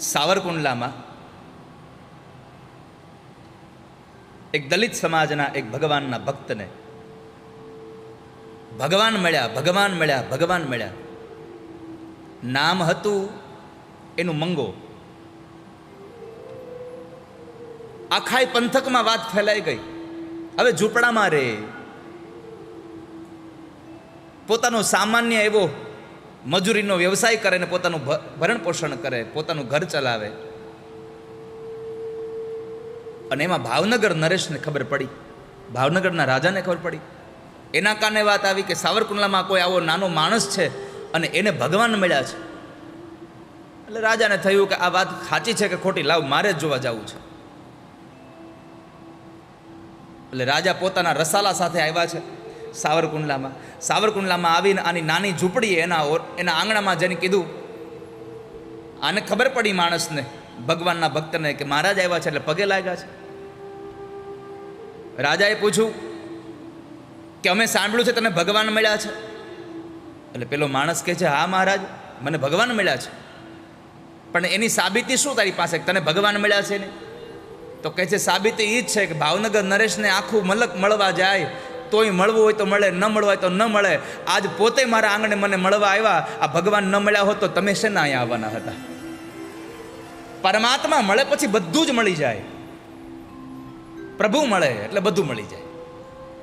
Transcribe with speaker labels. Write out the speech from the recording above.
Speaker 1: સાવરકુંડલામાં એક દલિત સમાજના એક ભગવાનના ભક્તને ભગવાન મળ્યા ભગવાન મળ્યા ભગવાન મળ્યા. નામ હતું એનું મંગો. આખાય પંથકમાં વાત ફેલાઈ ગઈ. હવે ઝૂંપડામાં રે. પોતાનો સામાન્ય એવો મજૂરીનો વ્યવસાય કરે ને પોતાનું ભરણ પોષણ કરે, પોતાનું ઘર ચલાવે. અને એમાં ભાવનગર નરેશને ખબર પડી. ભાવનગરના રાજાને ખબર પડી. એના કારણે વાત આવી કે સાવરકુંડલામાં કોઈ આવો નાનો માણસ છે અને એને ભગવાન મળ્યા છે. એટલે રાજાને થયું કે આ વાત સાચી છે કે ખોટી, લાવ મારે જ જોવા જવું છે. એટલે રાજા પોતાના રસાલા સાથે આવ્યા છે. સાવરકુંડલામાં. સાવરકુંડલામાં આવીને આની નાની ઝૂંપડી એના એના આંગણામાં જઈને કીધું, આને ખબર પડી માણસને, ભગવાનના ભક્તને કે મહારાજ આવ્યા છે એટલે પગે લાગ્યા છે. રાજાએ પૂછ્યું, કે અમે સાંભળ્યું છે તને ભગવાન મળ્યા છે? એટલે પેલો માણસ કહે છે, હા મહારાજ, મને ભગવાન મળ્યા છે. પણ એની સાબિતી શું તારી પાસે? તને ભગવાન મળ્યા છે ને? તો કહે છે, સાબિતી એ જ છે કે ભાવનગર નરેશને આખું મલક મળવા જાય તોય મળવું હોય તો મળે, ન મળવું હોય તો ન મળે. આજ પોતે મારા આંગણે મને મળવા આવ્યા. આ ભગવાન ન મળ્યા હોત તો તમે શેના અહીંયા આવવાના હતા? પરમાત્મા મળે પછી બધું જ મળી જાય. પ્રભુ મળે એટલે બધું મળી જાય.